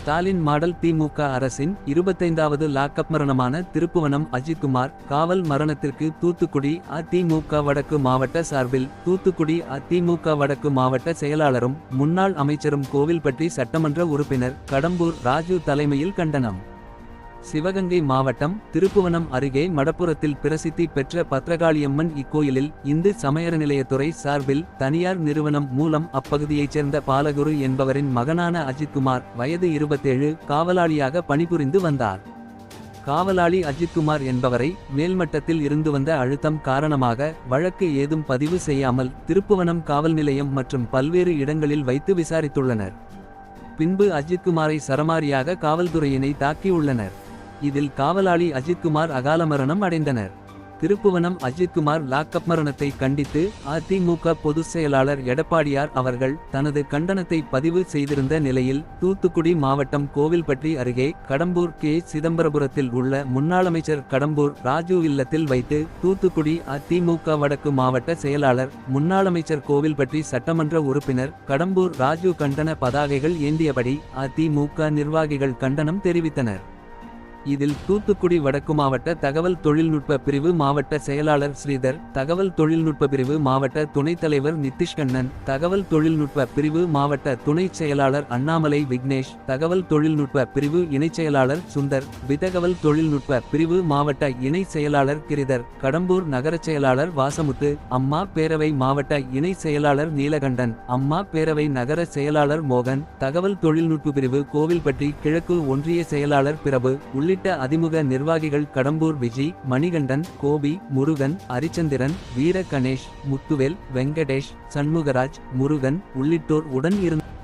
Stalin model திமுக அரசின் இருபத்தைந்தாவது lockup மரணமான Thiruppuvanam Ajithkumar காவல் மரணத்திற்கு தூத்துக்குடி அதிமுக வடக்கு மாவட்ட சார்பில் தூத்துக்குடி அதிமுக வடக்கு மாவட்ட செயலாளரும் முன்னாள் அமைச்சரும் கோவில்பட்டி சட்டமன்ற உறுப்பினர் கடம்பூர் ராஜு தலைமையில் கண்டனம். சிவகங்கை மாவட்டம் திருப்புவனம் அருகே மடப்புறத்தில் பிரசித்தி பெற்ற பத்ரகாளியம்மன் இக்கோயிலில் இந்து சமயநிலையத்துறை சார்பில் தனியார் நிறுவனம் மூலம் அப்பகுதியைச் சேர்ந்த பாலகுரு என்பவரின் மகனான அஜித்குமார் வயது இருபத்தேழு காவலாளியாக பணிபுரிந்து வந்தார். காவலாளி அஜித்குமார் என்பவரை மேல்மட்டத்தில் இருந்து வந்த அழுத்தம் காரணமாக வழக்கு ஏதும் பதிவு செய்யாமல் திருப்புவனம் காவல் நிலையம் மற்றும் பல்வேறு இடங்களில் வைத்து விசாரித்துள்ளனர். பின்பு அஜித்குமாரை சரமாரியாக காவல்துறையினை தாக்கியுள்ளனர். இதில் காவலாளி அஜித்குமார் அகால மரணம் அடைந்தனர். திருப்புவனம் அஜித்குமார் லாக்அப் மரணத்தை கண்டித்து அதிமுக பொதுச் செயலாளர் எடப்பாடியார் அவர்கள் தனது கண்டனத்தை பதிவு செய்திருந்த நிலையில் தூத்துக்குடி மாவட்டம் கோவில்பட்டி அருகே கடம்பூர் கே. சிதம்பரபுரத்தில் உள்ள முன்னாள் அமைச்சர் கடம்பூர் ராஜு இல்லத்தில் வைத்து தூத்துக்குடி அதிமுக வடக்கு மாவட்ட செயலாளர் முன்னாள் அமைச்சர் கோவில்பட்டி சட்டமன்ற உறுப்பினர் கடம்பூர் ராஜு கண்டன பதாகைகள் ஏந்தியபடி அதிமுக நிர்வாகிகள் கண்டனம் தெரிவித்தனர். இதில் தூத்துக்குடி வடக்கு மாவட்ட தகவல் தொழில்நுட்ப பிரிவு மாவட்ட செயலாளர் ஸ்ரீதர் தகவல் தொழில்நுட்ப பிரிவு மாவட்ட துணைத் தலைவர் நிதிஷ்கண்ணன் தகவல் தொழில்நுட்ப பிரிவு மாவட்ட துணைச் செயலாளர் அண்ணாமலை விக்னேஷ் தகவல் தொழில்நுட்ப பிரிவு இணைச் செயலாளர் சுந்தர் விதகவல் தொழில்நுட்ப பிரிவு மாவட்ட இணை செயலாளர் கிரிதர் கடம்பூர் நகரச் செயலாளர் வாசமுத்து அம்மா பேரவை மாவட்ட இணை செயலாளர் நீலகண்டன் அம்மா பேரவை நகர செயலாளர் மோகன் தகவல் தொழில்நுட்ப பிரிவு கோவில்பட்டி கிழக்கு ஒன்றிய செயலாளர் பிரபு உள்ளிட்ட அதிமுக நிர்வாகிகள் கடம்பூர் விஜி மணிகண்டன் கோபி முருகன் அரிச்சந்திரன் வீர கணேஷ் முத்துவேல் வெங்கடேஷ் சண்முகராஜ் முருகன் உள்ளிட்டோர் உடன் இருந்தனர்